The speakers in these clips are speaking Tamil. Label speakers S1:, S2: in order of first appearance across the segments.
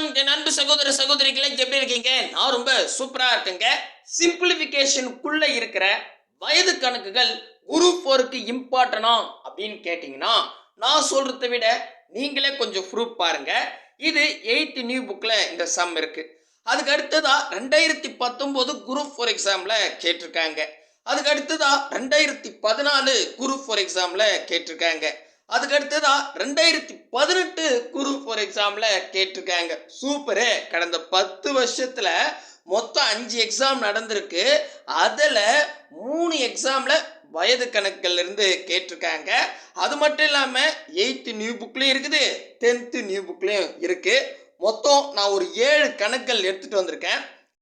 S1: வணக்கம். என் அன்பு சகோதர சகோதரிகளை எப்படி இருக்கீங்க? நான் ரொம்ப சூப்பரா இருக்கேங்க. சிம்பிளிஃபிகேஷனுக்குள்ள இருக்கிற வயது கணக்குகள் குரூப் ஃபோருக்கு இம்பார்ட்டனா அப்படின்னு கேட்டிங்கன்னா நான் சொல்கிறத விட நீங்களே கொஞ்சம் ப்ரூஃப் பாருங்க. இது எயித் நியூ புக்கில் இந்த சம் இருக்கு. அதுக்கு அடுத்ததா ரெண்டாயிரத்தி பத்தொம்போது குரூப் ஃபோர் எக்ஸாமில் கேட்டிருக்காங்க. அதுக்கு அடுத்ததா ரெண்டாயிரத்தி பதினாலு குரூப் ஃபோர் எக்ஸாமில் கேட்டிருக்காங்க. அதுக்கு அடுத்ததா ரெண்டாயிரத்தி பதினெட்டு குரு ஃபார் எக்ஸாம்ல கேட்டிருக்காங்க. சூப்பரு கடந்த பத்து வருஷத்துல மொத்தம் அஞ்சு எக்ஸாம் நடந்திருக்கு. அதில் மூணு எக்ஸாமில் வயது கணக்குல இருந்து கேட்டிருக்காங்க. அது மட்டும் இல்லாமல் எயித்து நியூ புக்லேயும் இருக்குது. டென்த்து நியூ புக்லேயும் இருக்குது மொத்தம் நான் ஒரு ஏழு கணக்குகள் எடுத்துகிட்டு வந்திருக்கேன்.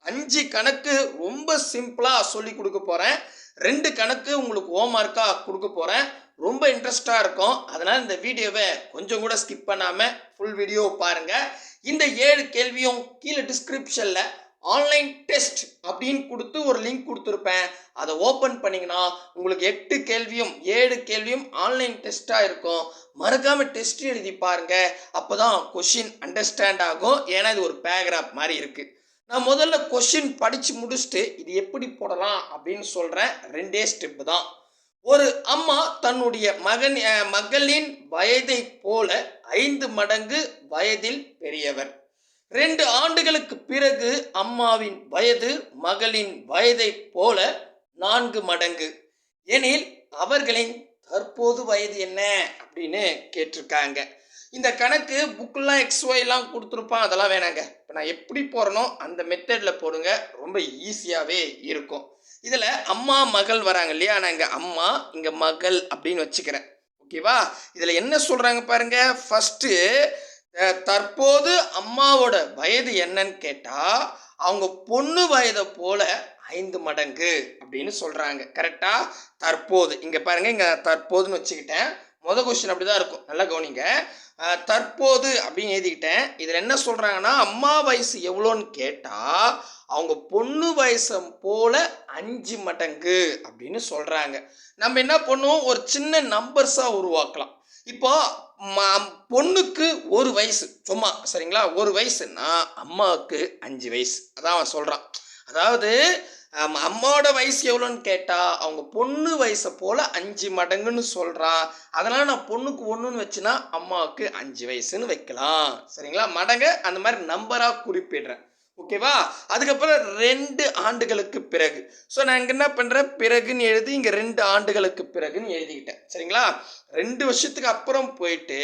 S1: அஞ்சு கணக்கு ரொம்ப சிம்பிளாக சொல்லி கொடுக்க போகிறேன் ரெண்டு கணக்கு உங்களுக்கு ஹோம்ஒர்க்காக கொடுக்க போகிறேன் ரொம்ப இன்ட்ரெஸ்டாக இருக்கும். அதனால் இந்த வீடியோவை கொஞ்சம் கூட ஸ்கிப் பண்ணாமல் ஃபுல் வீடியோ பாருங்கள் இந்த ஏழு கேள்வியும் கீழே டிஸ்கிரிப்ஷனில் ஆன்லைன் டெஸ்ட் அப்படின்னு கொடுத்து ஒரு லிங்க் கொடுத்துருப்பேன். அதை ஓப்பன் பண்ணிங்கன்னா உங்களுக்கு எட்டு கேள்வியும் ஏழு கேள்வியும் ஆன்லைன் டெஸ்ட்டாக இருக்கும். மறக்காமல் டெஸ்ட் எழுதி பாருங்கள் அப்போ தான் கொஷின் அண்டர்ஸ்டாண்ட் ஆகும். ஏன்னா இது ஒரு பேராகிராஃப் மாதிரி இருக்குது நான் முதல்ல கொஷின் படித்து முடிச்சுட்டு இது எப்படி போடலாம் அப்படின்னு சொல்கிறேன் ரெண்டே ஸ்டெப்பு தான். ஒரு அம்மா தன்னுடைய மகன் மகளின் வயதை போல ஐந்து மடங்கு வயதில் பெரியவர். ரெண்டு ஆண்டுகளுக்கு பிறகு அம்மாவின் வயது மகளின் வயதை போல நான்கு மடங்கு. எனில் அவர்களின் தற்போது வயது என்ன? அப்படின்னு கேட்டிருக்காங்க. இந்த கணக்கு புக்கெலாம் எக்ஸ்ஒய்லாம் கொடுத்துருப்பான் அதெல்லாம் வேணாங்க. இப்போ நான் எப்படி போகிறனோ அந்த மெத்தடில் போடுங்க ரொம்ப ஈஸியாகவே இருக்கும். இதில் அம்மா மகள் வராங்க இல்லையா? நான் இங்கே அம்மா இங்கே மகள் அப்படின்னு வச்சுக்கிறேன். ஓகேவா? இதில் என்ன சொல்கிறாங்க பாருங்கள் ஃபஸ்ட்டு தற்போது அம்மாவோட வயது என்னன்னு கேட்டால் அவங்க பொண்ணு வயதை போல ஐந்து மடங்கு அப்படின்னு சொல்கிறாங்க கரெக்டாக தற்போது. இங்கே பாருங்கள் இங்கே தற்போதுன்னு வச்சுக்கிட்டேன். மொதல் கொஸ்டின் அப்படி தான் இருக்கும். நல்லா கவனிங்க. தற்போது அப்படின்னு எழுதிக்கிட்டேன். இதில் என்ன சொல்கிறாங்கன்னா அம்மா வயசு எவ்வளோன்னு கேட்டால் அவங்க பொண்ணு வயசை போல அஞ்சு மடங்கு அப்படின்னு சொல்கிறாங்க நம்ம என்ன பண்ணுவோம்? ஒரு சின்ன நம்பர்ஸாக உருவாக்கலாம். இப்போ ம- பொண்ணுக்கு ஒரு வயசு சும்மா சரிங்களா? ஒரு வயசுன்னா அம்மாவுக்கு அஞ்சு வயசு. அதான் அவன் சொல்கிறான் அதாவது அம்மாவோட வயசு எவ்வளோன்னு கேட்டால் அவங்க பொண்ணு வயசை போல் அஞ்சு மடங்குன்னு சொல்கிறான் அதனால் நான் பொண்ணுக்கு ஒன்றுன்னு வச்சுனா அம்மாவுக்கு அஞ்சு வயசுன்னு வைக்கலாம். சரிங்களா? மடங்கை அந்த மாதிரி நம்பராக குறிப்பிடுறேன். ஓகேவா? அதுக்கப்புறம் ரெண்டு ஆண்டுகளுக்கு பிறகு. ஸோ நான் இங்கே என்ன பண்ணுறேன் பிறகுன்னு எழுதி இங்கே ரெண்டு ஆண்டுகளுக்கு பிறகுன்னு எழுதிக்கிட்டேன். சரிங்களா? ரெண்டு வருஷத்துக்கு அப்புறம் போயிட்டு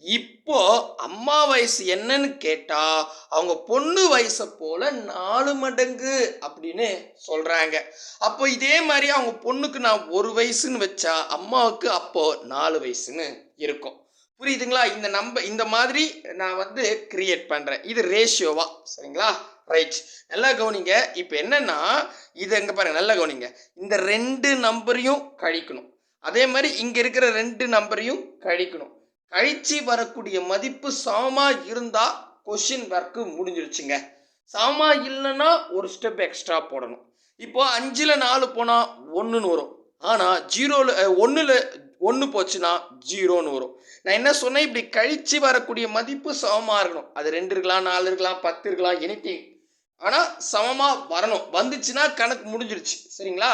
S1: இப்போ அம்மா வயசு என்னன்னு கேட்டால் அவங்க பொண்ணு வயசை போல நாலு மடங்கு அப்படின்னு சொல்கிறாங்க அப்போ இதே மாதிரி அவங்க பொண்ணுக்கு நான் ஒரு வயசுன்னு வச்சா அம்மாவுக்கு அப்போ நாலு வயசுன்னு இருக்கும். புரியுதுங்களா? இந்த நம்ப இந்த மாதிரி நான் வந்து கிரியேட் பண்ணுறேன் இது ரேஷியோவா சரிங்களா? ரைட் நல்லா கவனிங்க. இப்போ என்னன்னா இது எங்கே பாருங்க. நல்லா கவனிங்க. இந்த ரெண்டு நம்பரையும் கழிக்கணும். அதே மாதிரி இங்கே இருக்கிற ரெண்டு நம்பரையும் கழிக்கணும். கழிச்சு வரக்கூடிய மதிப்பு சமமாக இருந்தால் கொஷின் ஒர்க்கு முடிஞ்சிருச்சுங்க. சமமாக இல்லைன்னா ஒரு ஸ்டெப் எக்ஸ்ட்ரா போடணும். இப்போ அஞ்சில் நாலு போனால் ஒன்றுன்னு வரும். ஆனால் ஜீரோவில் ஒன்றில் ஒன்று போச்சுன்னா ஜீரோன்னு வரும். நான் என்ன சொன்னேன்? இப்படி கழித்து வரக்கூடிய மதிப்பு சமமாக இருக்கணும். அது ரெண்டு இருக்கலாம் நாலு இருக்கலாம் பத்து இருக்கலாம் எனித்திங் ஆனால் சமமாக வரணும். வந்துச்சுன்னா கணக்கு முடிஞ்சிருச்சு. சரிங்களா?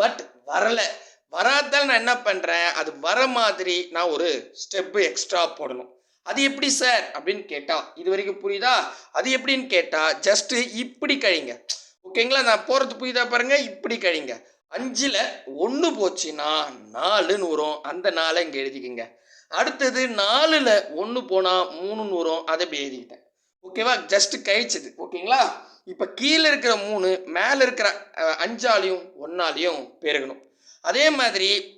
S1: பட் வரலை. வராதால் நான் என்ன பண்ணுறேன் அது வர மாதிரி நான் ஒரு ஸ்டெப்பு எக்ஸ்ட்ரா போடணும். அது எப்படி சார் அப்படின்னு கேட்டால் இது வரைக்கும் புரியுதா? அது எப்படின்னு கேட்டால் ஜஸ்ட்டு இப்படி கழிங்க. ஓகேங்களா நான் போகிறது புரியுதா பாருங்கள் இப்படி கழிங்க. அஞ்சில் ஒன்று போச்சுன்னா நாலுன்னு வரும். அந்த நாளை இங்கே எழுதிக்கிங்க. அடுத்தது நாலில் ஒன்று போனால் மூணுன்னு வரும். அதை இப்படி எழுதிக்கிட்டேன். ஓகேவா? ஜஸ்ட் கழிச்சது. ஓகேங்களா? இப்போ கீழே இருக்கிற மூணு மேலே இருக்கிற அஞ்சாலையும் ஒன்னாலையும் பெருகணும். அதே மாதிரி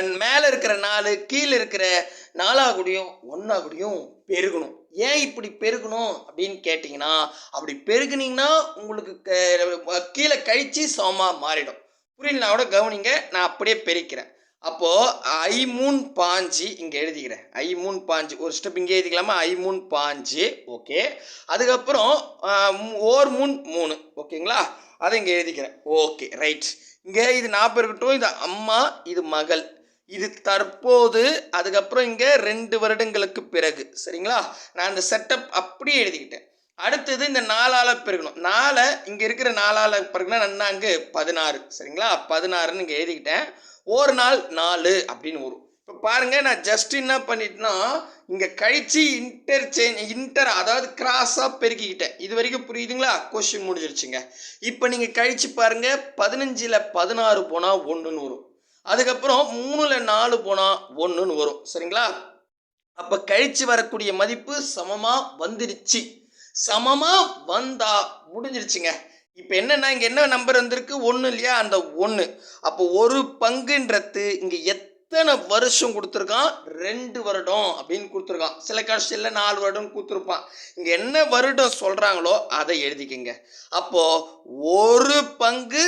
S1: மேலே இருக்கிற நாலு கீழே இருக்கிற நாலாகுடியும் ஒன்னாகுடியும் பெருகணும். ஏன் இப்படி பெருகணும் அப்படின்னு கேட்டிங்கன்னா அப்படி பெருகுனீங்கன்னா உங்களுக்கு க- கீழே கழித்து சமமாக மாறிடும். புரியல கூட கவனிங்க நான் அப்படியே பெருக்கிறேன். அப்போது ஐ பாஞ்சு இங்கே எழுதிக்கிறேன். ஐ பாஞ்சு ஒரு ஸ்டெப் இங்கே எழுதிக்கலாமா? ஐ பாஞ்சு ஓகே. அதுக்கப்புறம் ஓர் மூணு மூணு ஓகேங்களா? அதை இங்கே எழுதிக்கிறேன். Okay right. இங்கே இது நாற்பது இருக்கட்டும் இது அம்மா இது மகள். இது தற்போது அதுக்கப்புறம் இங்கே ரெண்டு வருடங்களுக்கு பிறகு சரிங்களா? நான் அந்த செட்டப் அப்படியே எழுதிக்கிட்டேன். அடுத்தது இந்த நாலால் பெருக்கணும் நாலை இங்கே இருக்கிற நாலால் பெருக்கணும் நன்னாங்கு பதினாறு. சரிங்களா? பதினாறுன்னு இங்கே எழுதிக்கிட்டேன். ஒரு நாள் நாலு அப்படின்னு வரும். இப்போ பாருங்கள் நான் ஜஸ்ட் என்ன பண்ணிட்டேன்னா இங்கே கழிச்சு இன்டர்சேஞ்ச் இன்டர் அதாவது கிராஸாக பெருக்கிக்கிட்டேன். இது வரைக்கும் புரியுதுங்களா? கொஸ்டின் முடிஞ்சிருச்சுங்க. இப்போ நீங்கள் கழிச்சு பாருங்கள் பதினஞ்சில் பதினாறு போனால் ஒன்றுன்னு வரும். அதுக்கப்புறம் மூணில் நாலு போனால் ஒன்றுன்னு வரும். சரிங்களா? அப்போ கழித்து வரக்கூடிய மதிப்பு சமமாக வந்துடுச்சு சமமாக வந்தா முடிஞ்சிருச்சுங்க. இப்போ என்னென்னா இங்கே என்ன நம்பர் வந்திருக்கு? ஒன்று இல்லையா? அந்த ஒன்று அப்போ ஒரு பங்குன்றது இங்கே எத்தனை வருஷம் கொடுத்துருக்கான்? ரெண்டு வருடம் அப்படின்னு கொடுத்துருக்கான். சில கடைசியில் நாலு வருடம் கொடுத்துருப்பான். இங்கே என்ன வருடம் சொல்கிறாங்களோ அதை எழுதிக்கங்க. அப்போது ஒரு பங்கு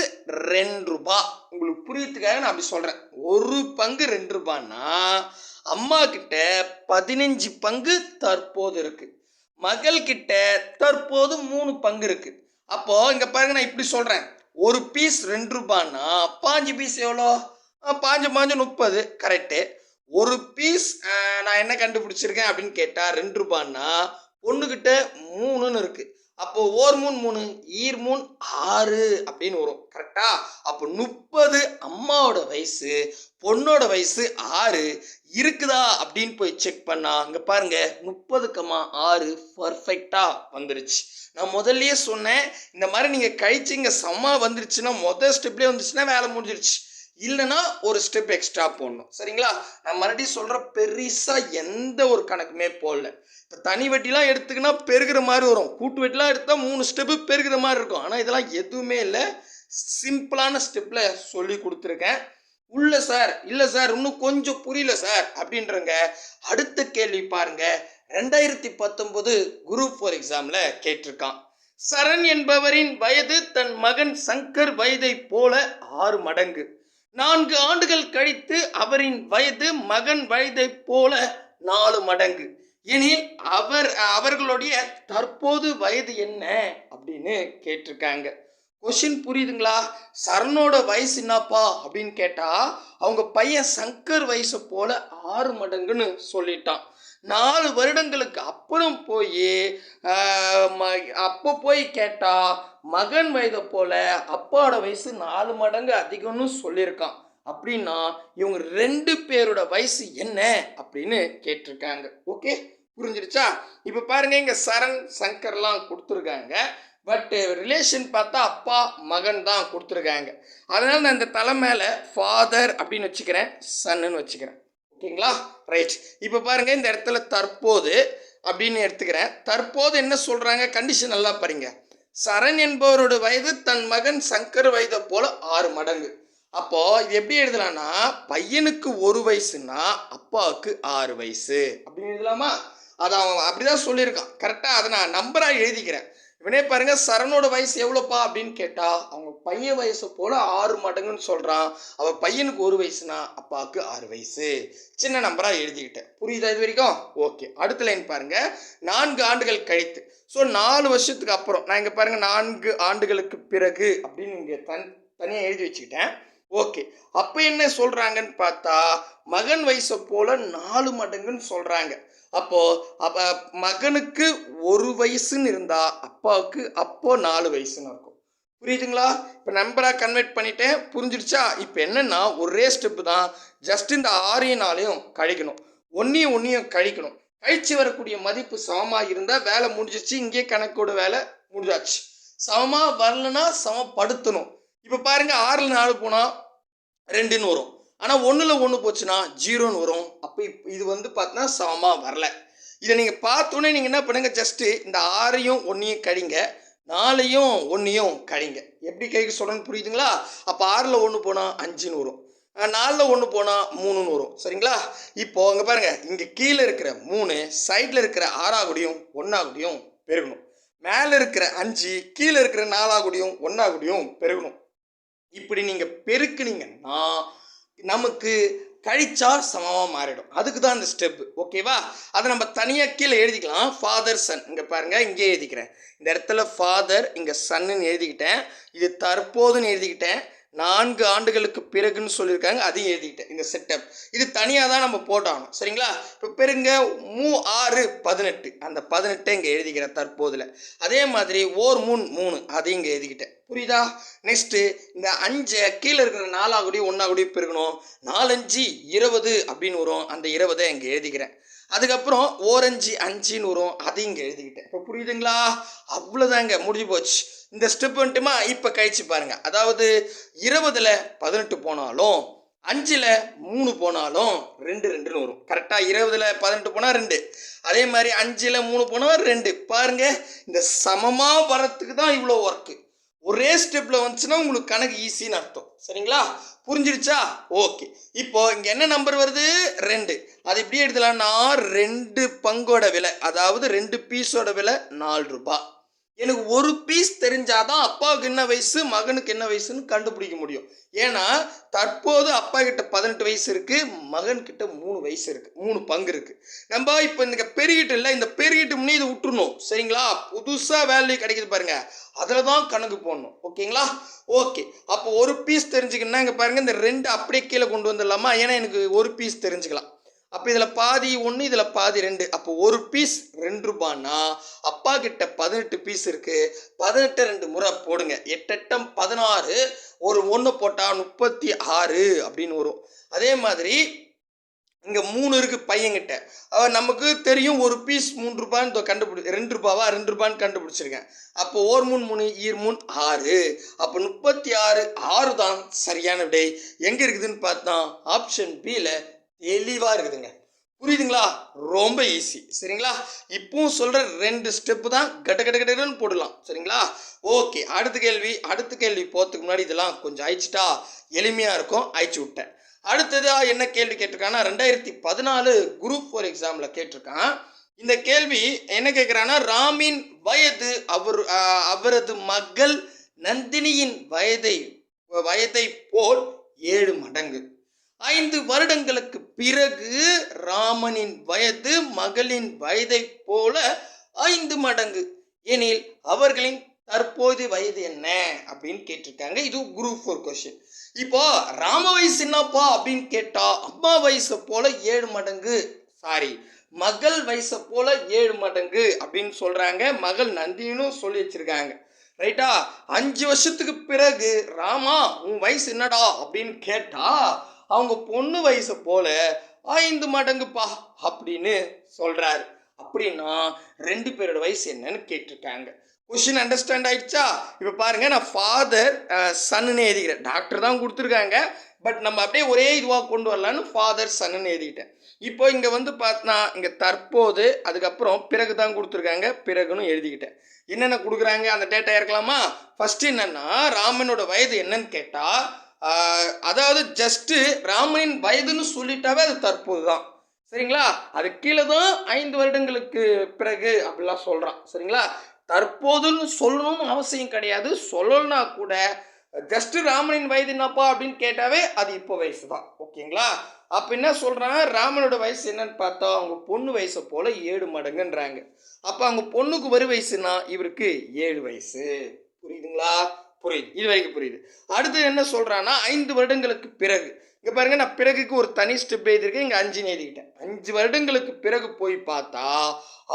S1: ரெண்டு ரூபா. உங்களுக்கு புரியத்துக்காக நான் அப்படி சொல்கிறேன் ஒரு பங்கு ரெண்டு ரூபான்னா அம்மா கிட்ட பதினஞ்சு பங்கு தற்போது இருக்குது மகள் கிட்ட தற்போது மூணு பங்கு இருக்கு. அப்போ இங்க பாருங்க நான் இப்படி சொல்றேன். ஒரு பீஸ் ரெண்டு ரூபான்னா பாஞ்சு பீஸ் எவ்வளோ? பாஞ்சு பாஞ்சு முப்பது. கரெக்டு ஒரு பீஸ் நான் என்ன கண்டுபிடிச்சிருக்கேன் அப்படின்னு கேட்டால் ரெண்டு ரூபான்னா பொண்ணுக்கிட்ட மூணுன்னு இருக்குது அப்போ ஓர் மூணு மூணு ஈர் மூணு ஆறு அப்படின்னு வரும். கரெக்டா அப்போ முப்பது அம்மாவோட வயசு பொண்ணோட வயசு ஆறு இருக்குதா அப்படின்னு போய் செக் பண்ணா அங்க பாருங்க முப்பது கம்மா ஆறு பர்ஃபெக்டா வந்துருச்சு. நான் முதல்லயே சொன்னேன் இந்த மாதிரி நீங்க கழிச்சு இங்க செம்மா வந்துருச்சுன்னா முதல் ஸ்டெப்லேயே வந்துருச்சுன்னா வேலை முடிஞ்சிருச்சு. இல்லைன்னா ஒரு ஸ்டெப் எக்ஸ்ட்ரா போடணும். சரிங்களா? நான் மறுபடியும் சொல்கிற பெருசாக எந்த ஒரு கணக்குமே போடல. இப்போ தனி வட்டிலாம் எடுத்துக்கினா பெருகிற மாதிரி வரும். கூட்டு வட்டிலாம் எடுத்தால் மூணு ஸ்டெப்பு பெருகிற மாதிரி இருக்கும். ஆனால் இதெல்லாம் எதுவுமே இல்லை. சிம்பிளான ஸ்டெப்பில் சொல்லி கொடுத்துருக்கேன். உள்ள சார் இல்லை சார் இன்னும் கொஞ்சம் புரியல சார் அப்படின்றங்க. அடுத்த கேள்வி பாருங்க. ரெண்டாயிரத்தி பத்தொன்பது குரூப் ஃபோர் எக்ஸாமில் கேட்டிருக்கான். சரண் என்பவரின் வயது தன் மகன் சங்கர் வயதை போல ஆறு மடங்கு. நான்கு ஆண்டுகள் கழித்து அவரின் வயது மகன் வயதை போல நாலு மடங்கு. எனில் அவர் அவர்களுடைய தற்போது வயது என்ன அப்படின்னு கேட்டிருக்காங்க. கொஷின் புரியுதுங்களா? சரணோட வயசு என்னப்பா அப்படின்னு கேட்டா அவங்க பையன் சங்கர் வயசு போல ஆறு மடங்குன்னு சொல்லிட்டான். நாலு வருடங்களுக்கு அப்புறம் போய் அப்போ போய் கேட்டா மகன் வயதை போல அப்பாவோட வயசு நாலு மடங்கு அதிகம்னு சொல்லியிருக்கான். அப்படின்னா இவங்க ரெண்டு பேரோட வயசு என்ன? அப்படின்னு கேட்டிருக்காங்க. ஓகே? புரிஞ்சிருச்சா இப்போ பாருங்க இங்க சரண் சங்கர்லாம் கொடுத்துருக்காங்க. பட் ரிலேஷன் பார்த்தா அப்பா மகன் தான் கொடுத்துருக்காங்க. அதனால நான் இந்த தலை மேலே ஃபாதர் அப்படின்னு வச்சுக்கிறேன் சன்னுன்னு வச்சுக்கிறேன். ஓகேங்களா? ரைட் இப்போ பாருங்க இந்த இடத்துல தற்போது அப்படின்னு எடுத்துக்கிறேன். தற்போது என்ன சொல்கிறாங்க கண்டிஷன் நல்லா பாருங்க. சரண் என்பவரோட வயது தன் மகன் சங்கர் வயதை போல ஆறு மடங்கு. அப்போது இது எப்படி எழுதலாம்னா பையனுக்கு ஒரு வயசுனா அப்பாவுக்கு ஆறு வயசு. அப்படின்னு எழுதலாமா? அதை அவன் அப்படிதான் சொல்லியிருக்கான். கரெக்டாக அதை நான் நம்பராக எழுதிக்கிறேன். இவனே பாருங்க சரணோட வயசு எவ்வளோப்பா அப்படின்னு கேட்டா அவங்க பையன் வயசு போல ஆறு மடங்குன்னு சொல்றான். அவ பையனுக்கு ஒரு வயசுனா அப்பாவுக்கு ஆறு வயசு. சின்ன நம்பரா எழுதிக்கிட்டேன் புரியுதா இது வரைக்கும்? ஓகே. அடுத்த லைன் பாருங்க. நான்கு ஆண்டுகள் கழித்து. ஸோ நாலு வருஷத்துக்கு அப்புறம் நான் இங்க பாருங்க நான்கு ஆண்டுகளுக்கு பிறகு அப்படின்னு இங்க தன் தனியாக எழுதி வச்சுக்கிட்டேன். ஓகே. அப்போ என்ன சொல்றாங்கன்னு பார்த்தா மகன் வயசை போல நாலு மடங்குன்னு சொல்றாங்க. அப்போ அப்ப மகனுக்கு ஒரு வயசுன்னு இருந்தா அப்பாவுக்கு அப்போ நாலு வயசுன்னு இருக்கும். புரியுதுங்களா? இப்போ நம்பராக கன்வெர்ட் பண்ணிட்டேன். புரிஞ்சிடுச்சா? இப்போ என்னென்னா ஒரே ஸ்டெப்பு தான். ஜஸ்ட் இந்த ஆறையும் நாளையும் கழிக்கணும். ஒன்றையும் ஒன்றையும் கழிக்கணும். கழிச்சு வரக்கூடிய மதிப்பு சமமாக இருந்தால் வேலை முடிஞ்சிச்சு இங்கே கணக்கோட வேலை முடிஞ்சாச்சு. சமமாக வரலன்னா சமப்படுத்தணும். இப்போ பாருங்கள் ஆறில் நாலு போனால் ரெண்டுன்னு வரும். ஆனால் ஒன்றில் ஒன்று போச்சுன்னா ஜீரோன்னு வரும். அப்போ இப்போ இது வந்து பார்த்தீங்கன்னா சமமாக வரல. இதை நீங்கள் பார்த்தோன்னே நீங்கள் என்ன பண்ணுங்கள் ஜஸ்ட்டு இந்த ஆறையும் ஒன்றையும் கழிங்க நாலையும் ஒன்றையும் கழிங்க எப்படி கைக்கு சொல்கிறேன்னு புரியுதுங்களா? அப்போ ஆறில் ஒன்று போனால் அஞ்சுன்னு வரும். நாலில் ஒன்று போனால் மூணுன்னு வரும். சரிங்களா? இப்போது அங்கே பாருங்கள் இங்கே கீழே இருக்கிற மூணு சைடில் இருக்கிற ஆறாகுடியும் ஒன்றாகுடியும் பெருகணும். மேலே இருக்கிற அஞ்சு கீழே இருக்கிற நாலாகுடியும் ஒன்றாகுடியும் பெருகணும். இப்படி நீங்கள் பெருக்குனீங்கன்னா நமக்கு கழிச்சா சமமாக மாறிடும். அதுக்கு தான் இந்த ஸ்டெப் ஓகேவா அதை நம்ம தனியாக கீழே எழுதிக்கலாம். ஃபாதர் சன் இங்கே பாருங்க இங்கே எழுதிக்கிறேன். இந்த இடத்துல ஃபாதர் இங்கே சன்னுன்னு எழுதிக்கிட்டேன். இது தற்போதுன்னு எழுதிக்கிட்டேன். நான்கு ஆண்டுகளுக்கு பிறகுன்னு சொல்லியிருக்காங்க அதையும் எழுதிக்கிட்டேன். இந்த செட்டப் இது தனியாக தான் நம்ம போட்டாகணும். சரிங்களா? இப்போ பெருங்க மூ ஆறு பதினெட்டு. அந்த பதினெட்டை இங்கே எழுதிக்கிறேன் தற்போதில். அதே மாதிரி ஓர் மூணு மூணு. அதையும் இங்கே எழுதிக்கிட்டேன். புரியுதா? நெக்ஸ்ட்டு இந்த அஞ்சு கீழே இருக்கிற நாலா கூடி ஒன்றா கூடி பெருக்கணும். நாலஞ்சு இருபது அப்படின்னு வரும். அந்த இருபதை இங்கே எழுதிக்கிறேன். அதுக்கப்புறம் ஓரஞ்சு அஞ்சுன்னு வரும். அதையும் இங்கே எழுதிக்கிட்டேன். இப்போ புரியுதுங்களா? அவ்வளோதாங்க முடிஞ்சு போச்சு. இந்த ஸ்டெப் வந்துட்டுமா இப்போ கழிச்சு பாருங்க. அதாவது இருபதுல பதினெட்டு போனாலும் அஞ்சில் மூணு போனாலும் ரெண்டு ரெண்டுன்னு வரும். கரெக்டாக இருபதில் பதினெட்டு போனால் ரெண்டு. அதே மாதிரி அஞ்சில் மூணு போனால் ரெண்டு. பாருங்க இந்த சமமாக வரத்துக்கு தான் இவ்வளோ ஒர்க்கு ஒரே ஸ்டெப்பில் வந்துச்சுன்னா உங்களுக்கு கணக்கு ஈஸின்னு அர்த்தம். சரிங்களா? புரிஞ்சிடுச்சா ஓகே இப்போ இங்கே என்ன நம்பர் வருது? ரெண்டு. அது எப்படி எடுத்துலாம்னா ரெண்டு பங்கோட விலை அதாவது ரெண்டு பீஸோட விலை நாலு ரூபாய். எனக்கு ஒரு பீஸ் தெரிஞ்சாதான் அப்பாவுக்கு என்ன வயசு மகனுக்கு என்ன வயசுன்னு கண்டுபிடிக்க முடியும். ஏன்னா தற்போது அப்பா கிட்ட பதினெட்டு வயசு இருக்கு மகன் கிட்ட மூணு வயசு இருக்கு மூணு பங்கு இருக்கு. நம்ம இப்போ இந்த பெருகிட்டு இல்லை இந்த பெருகிட்டு முன்னே இதை விட்டுறணும். சரிங்களா? புதுசாக வேல்யூ கிடைக்குது பாருங்க. அதில் தான் கணக்கு போடணும். ஓகேங்களா? ஓகே. அப்போ ஒரு பீஸ் தெரிஞ்சுக்கணும்னா இங்கே பாருங்க இந்த ரெண்டு அப்படியே கீழே கொண்டு வந்துடலாமா? ஏன்னா எனக்கு ஒரு பீஸ் தெரிஞ்சுக்கலாம். அப்போ இதில் பாதி ஒன்று இதில் பாதி ரெண்டு. அப்போ ஒரு பீஸ் ரெண்டு ரூபான்னா அப்பா கிட்ட பதினெட்டு பீஸ் இருக்குது பதினெட்டு ரெண்டு முறை போடுங்க. எட்டெட்டம் பதினாறு ஒரு ஒன்று போட்டால் முப்பத்தி ஆறு அப்படின்னு வரும். அதே மாதிரி இங்கே மூணு இருக்குது பையன்கிட்ட. அவன் நமக்கு தெரியும் ஒரு பீஸ் மூணு ரூபான்னு கண்டுபிடி ரெண்டு ரூபாவா ரெண்டு ரூபான்னு கண்டுபிடிச்சிருக்கேன். அப்போ ஓர் மூணு மூணு ஈர் மூணு ஆறு. அப்போ முப்பத்தி ஆறு ஆறு தான் சரியான விடை. எங்கே இருக்குதுன்னு பார்த்தா ஆப்ஷன் பியில் தெளிவாக இருக்குதுங்க. புரியுதுங்களா? ரொம்ப ஈஸி சரிங்களா? இப்பவும் சொல்கிற ரெண்டு ஸ்டெப்பு தான் கட கட கடன்னு போடலாம். சரிங்களா? ஓகே அடுத்த கேள்வி அடுத்த கேள்வி போகிறதுக்கு முன்னாடி இதெல்லாம் கொஞ்சம் அழிச்சிட்டா எளிமையாக இருக்கும். அழிச்சு விட்டேன். அடுத்ததாக என்ன கேள்வி கேட்டிருக்கான்னா ரெண்டாயிரத்தி பதினாலு குரூப் ஃபோர் எக்ஸாமில் கேட்டிருக்கான். இந்த கேள்வி என்ன கேட்குறான்னா ராமின் வயது அவர் அவரது மகள் நந்தினியின் வயதை வயதை போல் ஏழு மடங்கு. ஐந்து வருடங்களுக்கு பிறகு ராமனின் வயது மகளின் வயதை போல ஐந்து மடங்கு. எனில் அவர்களின் தற்போது வயது என்ன அப்படின்னு கேட்டிருக்காங்க. இது குரூப் ஃபோர் கொஸ்டின் இப்போ ராம வயசு என்னப்பா அப்படின்னு கேட்டா அம்மா வயசை போல ஏழு மடங்கு. சாரி மகள் வயசை போல ஏழு மடங்கு அப்படின்னு சொல்றாங்க. மகள் நந்தினும் சொல்லி வச்சிருக்காங்க. ரைட்டா அஞ்சு வருஷத்துக்கு பிறகு ராமா உன் வயசு என்னடா அப்படின்னு கேட்டா அவங்க பொண்ணு வயசை போல ஐந்து மடங்குப்பா அப்படின்னு சொல்றாரு. அப்படின்னா ரெண்டு பேரோட வயசு என்னன்னு கேட்டிருக்காங்க. கொஷின் அண்டர்ஸ்டாண்ட் ஆயிடுச்சா? இப்போ பாருங்க நான் ஃபாதர் சன்னு எழுதிக்கிறேன். டாக்டர் தான் கொடுத்துருக்காங்க. பட் நம்ம அப்படியே ஒரே இதுவாக கொண்டு வரலான்னு ஃபாதர் சன்னு எழுதிட்டேன். இப்போ இங்கே வந்து பார்த்தனா இங்கே தற்போது அதுக்கப்புறம் பிறகு தான் கொடுத்துருக்காங்க. பிறகுன்னு எழுதிக்கிட்டேன். என்னென்ன கொடுக்குறாங்க? அந்த டேட்டா இருக்கலாமா ஃபஸ்ட்டு என்னென்னா ராமனோட வயது என்னன்னு கேட்டால் அதாவது ஜஸ்ட்டு ராமனின் வயதுன்னு சொல்லிட்டாவே அது தற்போது தான் சரிங்களா? அது கீழே தான் ஐந்து வருடங்களுக்கு பிறகு அப்படிலாம் சொல்கிறான் சரிங்களா? தற்போதுன்னு சொல்லணும்னு அவசியம் கிடையாது. சொல்லணும்னா கூட ஜஸ்ட் ராமனின் வயது என்னப்பா அப்படின்னு கேட்டாவே அது இப்போ வயசு தான் ஓகேங்களா? அப்போ என்ன சொல்கிறாங்க ராமனோட வயசு என்னன்னு பார்த்தா அவங்க பொண்ணு வயசை போல் ஏழு மடங்குன்றாங்க. அப்போ அவங்க பொண்ணுக்கு ஒரு வயசுனா இவருக்கு ஏழு வயசு. புரியுதுங்களா? புரியுது. இது வரைக்கும் புரியுது. அடுத்து என்ன சொல்கிறான்னா ஐந்து வருடங்களுக்கு பிறகு. இங்கே பாருங்கள் நான் பிறகுக்கு ஒரு தனி ஸ்டெப் எழுதியிருக்கேன் இங்கே அஞ்சுன்னு எழுதிக்கிட்டேன். அஞ்சு வருடங்களுக்கு பிறகு போய் பார்த்தா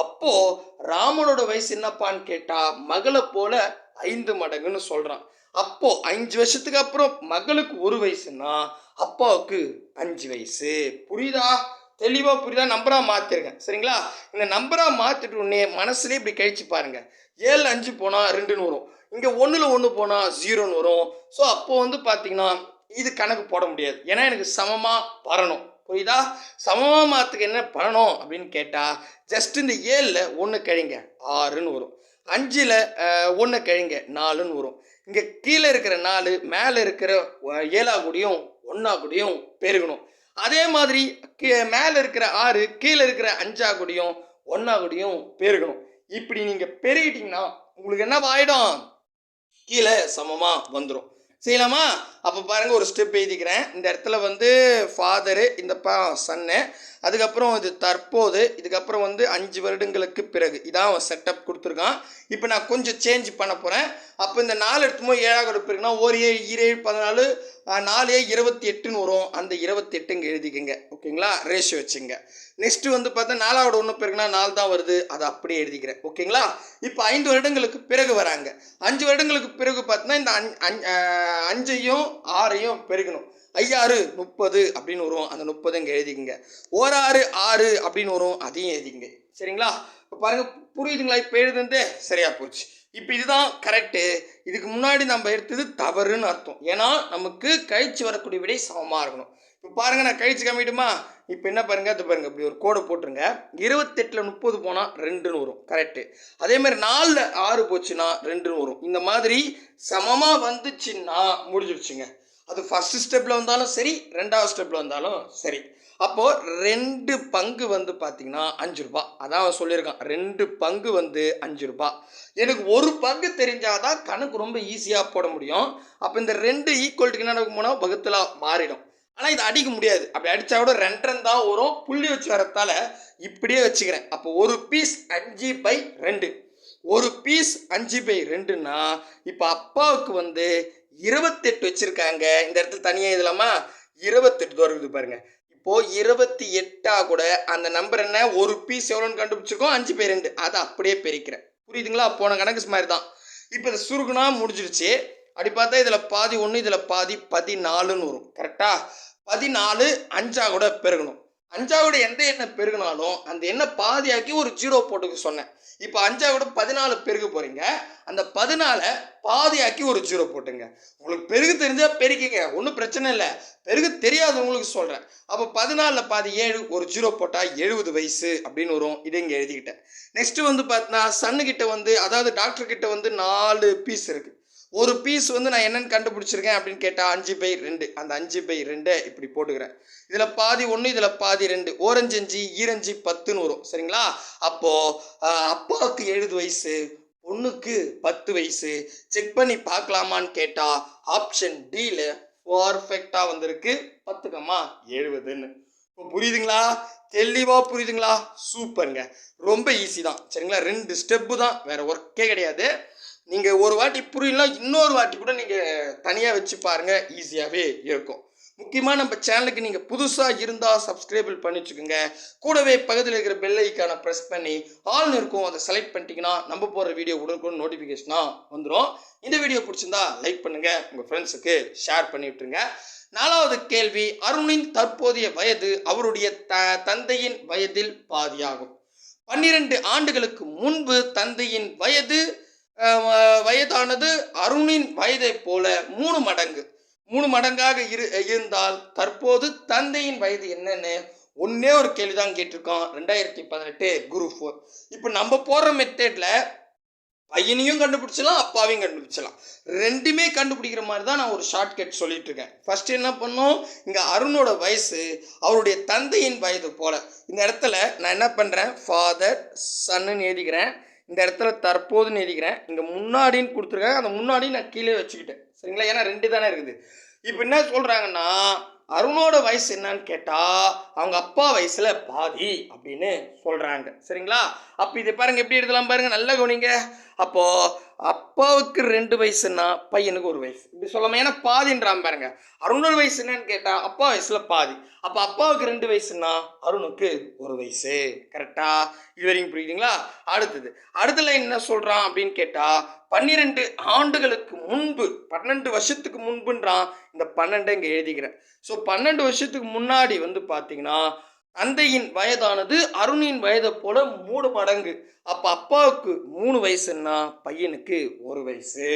S1: அப்போது ராமனோட வயசு என்னப்பான்னு கேட்டால் மகளை போல ஐந்து மடங்குன்னு சொல்கிறான் அப்போது அஞ்சு வருஷத்துக்கு அப்புறம் மகளுக்கு ஒரு வயசுன்னா அப்பாவுக்கு அஞ்சு வயசு. புரியுதா? தெளிவாக புரியுதா? நம்பராக மாற்றிருக்கேன் சரிங்களா? இந்த நம்பராக மாற்றிட்டு உடனே மனசுலேயே இப்படி கழிச்சு பாருங்கள் ஏழு அஞ்சு போனால் ரெண்டுன்னு வரும். இங்கே ஒன்றில் ஒன்று போனால் ஜீரோன்னு வரும். ஸோ அப்போ வந்து பார்த்திங்கன்னா இது கணக்கு போட முடியாது. ஏன்னா எனக்கு சமமாக வரணும். புரியுதா? சமமாக மாத்துக்கு என்ன பண்ணணும் அப்படின்னு கேட்டால் ஜஸ்ட் இந்த ஏழில் ஒன்று கழிங்க ஆறுன்னு வரும். அஞ்சில் ஒன்று கழிங்க நாலுன்னு வரும். இங்கே கீழே இருக்கிற நாலு மேலே இருக்கிற ஏழா கூடியும் ஒன்றா கூடியும் பெருகணும். அதே மாதிரி கீ- மேலே இருக்கிற ஆறு கீழே இருக்கிற அஞ்சா கூடியும் ஒன்றா கூடியும் பெருகணும். இப்படி நீங்கள் பெருகிட்டிங்கன்னா உங்களுக்கு என்ன ஆகிடும் கீழே சமமாக வந்துடும் செய்யலாமா அப்போ பாருங்கள் ஒரு ஸ்டெப் எழுதிக்கிறேன். இந்த இடத்துல வந்து ஃபாதரு இந்த பா சன்னு அதுக்கப்புறம் இது தற்போது இதுக்கப்புறம் வந்து அஞ்சு வருடங்களுக்கு பிறகு. இதான் அவன் செட்டப் கொடுத்துருக்கான். இப்போ நான் கொஞ்சம் சேஞ்ச் பண்ண போகிறேன் அப்போ இந்த நாலு எடுத்துமோ ஏழாக எடுப்பிருக்குன்னா ஒரு ஏழு ஏழு பதினாலு நாலு ஏ இருபத்தி எட்டுன்னு வரும். அந்த இருபத்தி எட்டுங்க எழுதிக்கங்க. ஓகேங்களா? ரேஷியோ வச்சுங்க நெக்ஸ்ட்டு வந்து பார்த்தா நாலாவோட ஒன்று பிறகுனா நாலு தான் வருது. அதை அப்படியே எழுதிக்கிறேன். ஓகேங்களா? இப்போ ஐந்து வருடங்களுக்கு பிறகு வராங்க. அஞ்சு வருடங்களுக்கு பிறகு பார்த்தீங்கன்னா இந்த அஞ்சையும் ஆறையும் பெருகணும் ஐயாறு முப்பது அப்படின்னு வரும். அந்த முப்பது இங்கே எழுதிக்கங்க. ஓராறு ஆறு அப்படின்னு வரும். அதையும் எழுதிக்கங்க. சரிங்களா? இப்போ பாருங்கள் புரியுதுங்களா? இப்போ எழுதுந்து சரியாக போச்சு. இப்போ இதுதான் கரெக்டு இதுக்கு முன்னாடி நம்ம எடுத்தது தவறுன்னு அர்த்தம். ஏன்னா நமக்கு கழிச்சு வரக்கூடிய விடை சமமாக இருக்கணும். இப்போ பாருங்கள் நான் கழிச்சு கம்மிட்டுமா இப்போ என்ன பாருங்க? அது பாருங்க இப்படி ஒரு கோடை போட்டுருங்க. இருபத்தெட்டில் முப்பது போனால் ரெண்டுன்னு வரும். கரெக்டு அதே மாதிரி நாலில் ஆறு போச்சுன்னா ரெண்டுன்னு வரும். இந்த மாதிரி சமமாக வந்துச்சுன்னா முடிஞ்சிடுச்சுங்க அது ஃபஸ்ட்டு ஸ்டெப்பில் வந்தாலும் சரி ரெண்டாவது ஸ்டெப்பில் வந்தாலும் சரி. அப்போது ரெண்டு பங்கு வந்து பார்த்தீங்கன்னா அஞ்சு ரூபா. அதான் அவன் சொல்லியிருக்கான். ரெண்டு பங்கு வந்து அஞ்சு ரூபா. எனக்கு ஒரு பங்கு தெரிஞ்சாதான் கணக்கு ரொம்ப ஈஸியாக போட முடியும். அப்போ இந்த ரெண்டு ஈக்குவல்ட்டுக்கு என்ன போனால் வகுத்தலா மாறிடும். ஆனால் இதை அடிக்க முடியாது. அப்படி அடித்தா கூட ரெண்டரை தான் வரும். புள்ளி வச்சு வரத்தால் இப்படியே வச்சுக்கிறேன். அப்போ ஒரு பீஸ் அஞ்சு பை ரெண்டு. ஒரு பீஸ் அஞ்சு பை ரெண்டுன்னா இப்போ அப்பாவுக்கு வந்து இருபத்தெட்டு வச்சுருக்காங்க. இந்த இடத்துல தனியாக எழுதலாமா? இருபத்தெட்டு தூரம் இருக்குது பாருங்கள் இப்போது இருபத்தி எட்டா கூட அந்த நம்பர் என்ன? ஒரு பீஸ் எவ்வளோன்னு கண்டுபிடிச்சிருக்கோம். அஞ்சு பேர் ரெண்டு. அதை அப்படியே பெருக்கிறேன். புரியுதுங்களா? போன கணக்கு மாதிரி தான். இப்போ இது சுருக்குனா முடிஞ்சிருச்சு. அப்படி பார்த்தா இதில் பாதி ஒன்று இதில் பாதி பதினாலுன்னு வரும். கரெக்டாக பதினாலு அஞ்சா கூட பெருகணும். அஞ்சாவோட எந்த எண்ணெய் பெருகினாலும் அந்த எண்ணெய் பாதியாக்கி ஒரு ஜீரோ போட்டுக்க சொன்னேன். இப்போ அஞ்சாவோட பதினாலு பெருக போகிறீங்க அந்த பதினாலை பாதியாக்கி ஒரு ஜீரோ போட்டுங்க. உங்களுக்கு பெருகு தெரிஞ்சால் பெருக்கிங்க. ஒன்றும் பிரச்சனை இல்லை. பெருகு தெரியாதவங்களுக்கு சொல்கிறேன் அப்போ பதினாலில் பாதி ஏழு ஒரு ஜீரோ போட்டால் எழுபது வயசு அப்படின்னு வரும். இதை இங்கே எழுதிக்கிட்டேன். நெக்ஸ்ட்டு வந்து பார்த்தீங்கன்னா சன்னுக்கிட்ட வந்து அதாவது டாக்டர் கிட்ட வந்து நாலு பீஸ் இருக்குது ஒரு பீஸ் வந்து நான் என்னென்னு கண்டுபிடிச்சிருக்கேன் அப்படின்னு கேட்டால் அஞ்சு பை ரெண்டு. அந்த அஞ்சு பை ரெண்டை இப்படி போட்டுக்கிறேன். இதில் பாதி ஒன்று இதில் பாதி ரெண்டு. ஓரஞ்சு அஞ்சு ஈரஞ்சு பத்துன்னு வரும். சரிங்களா? அப்போது அப்பாவுக்கு எழுபது வயசு பொண்ணுக்கு பத்து வயசு. செக் பண்ணி பார்க்கலாமான்னு கேட்டால் ஆப்ஷன் டியில் பர்ஃபெக்டாக வந்திருக்கு. பத்துக்கம்மா எழுபதுன்னு இப்போ புரியுதுங்களா? தெளிவாக புரியுதுங்களா? சூப்பருங்க. ரொம்ப ஈஸி தான். சரிங்களா? ரெண்டு ஸ்டெப்பு தான். வேறு ஒர்க்கே கிடையாது. நீங்கள் ஒரு வாட்டி புரியலாம் இன்னொரு வாட்டி கூட நீங்கள் தனியாக வச்சு பாருங்கள் ஈஸியாகவே இருக்கும். முக்கியமாக நம்ம சேனலுக்கு நீங்கள் புதுசாக இருந்தால் சப்ஸ்கிரைபிள் பண்ணி வச்சுக்கோங்க. கூடவே பக்கத்தில் இருக்கிற பெல் ஐக்கானை ப்ரெஸ் பண்ணி ஆல்னு இருக்கும் அதை செலக்ட் பண்ணிட்டீங்கன்னா நம்ம போகிற வீடியோ உடனுக்குடன் நோட்டிஃபிகேஷனாக வந்துடும் இந்த வீடியோ பிடிச்சிருந்தா லைக் பண்ணுங்கள் உங்கள் ஃப்ரெண்ட்ஸுக்கு ஷேர் பண்ணி விட்டுருங்க. நாலாவது கேள்வி அருணின் தற்போதைய வயது அவருடைய த தந்தையின் வயதில் பாதியாகும். பன்னிரண்டு ஆண்டுகளுக்கு முன்பு தந்தையின் வயது வயதானது அருணின் வயதைப் போல மூணு மடங்கு. மூணு மடங்காக இரு இருந்தால் தற்போது தந்தையின் வயது என்னன்னு ஒன்னே ஒரு கேள்வி தான் கேட்டிருக்கோம் ரெண்டாயிரத்தி பதினெட்டு குரு ஃபோர் இப்போ நம்ம போடுற மெத்தேடில் பையனையும் கண்டுபிடிச்சலாம் அப்பாவையும் கண்டுபிடிச்சலாம் ரெண்டுமே கண்டுபிடிக்கிற மாதிரி தான் நான் ஒரு ஷார்ட்கட் சொல்லிட்டு இருக்கேன் ஃபர்ஸ்ட் என்ன பண்ணோம்? இங்கே அருணோட வயசு அவருடைய தந்தையின் வயது போல. இந்த இடத்துல நான் என்ன பண்ணுறேன் ஃபாதர் சன்னு எழுதிக்கிறேன். இந்த இடத்துல தற்போதுன்னு எழுதிக்கிறேன் இங்கே முன்னாடின்னு கொடுத்துருக்காங்க. அந்த முன்னாடி நான் கீழே வச்சுக்கிட்டேன். சரிங்களா? ஏன்னா ரெண்டு தானே இருக்குது. இப்போ என்ன சொல்கிறாங்கன்னா அருணோட வயசு என்னன்னு கேட்டால் அவங்க அப்பா வயசில் பாதி அப்படின்னு சொல்கிறாங்க சரிங்களா? அப்போ இதை பாருங்கள் எப்படி எழுதலாம் பாருங்கள் நல்லா கவனிங்க. அப்போது அப்பாவுக்கு ரெண்டு வயசுன்னா பையனுக்கு ஒரு வயசு. இப்படி சொல்லாம ஏன்னா பாதின்றான் பாருங்க. அருணோட வயசு என்னன்னு கேட்டால் அப்பா வயசில் பாதி. அப்போ அப்பாவுக்கு ரெண்டு வயசுன்னா அருணுக்கு ஒரு வயசு. கரெக்டா இது புரியுதுங்களா? அடுத்தது. அடுத்த லைன் என்ன சொல்கிறான் அப்படின்னு கேட்டால் பன்னிரெண்டு ஆண்டுகளுக்கு முன்பு பன்னெண்டு வருஷத்துக்கு முன்புன்றான் இந்த பன்னெண்டை இங்கே எழுதிக்கிறேன். ஸோ பன்னெண்டு வருஷத்துக்கு முன்னாடி வந்து பார்த்தீங்கன்னா தந்தையின் வயதானது அருணின் வயதை போல மூணு மடங்கு. அப்போ அப்பாவுக்கு மூணு வயசுன்னா பையனுக்கு ஒரு வயசு.